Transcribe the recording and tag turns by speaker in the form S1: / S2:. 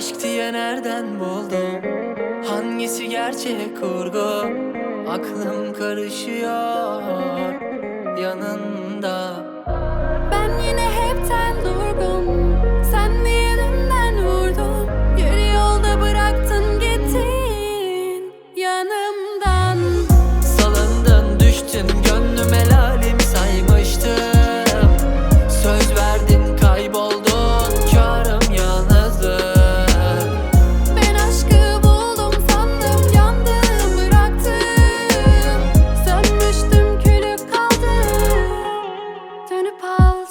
S1: Aşk diye nereden buldum? Hangisi gerçek kurgu? Aklım karışıyor Yanında.
S2: Ben yine hepten durgun Sen niye dünden vurdun. Yarı yolda bıraktın gittin Yanımdan.
S1: Salındın düştün apart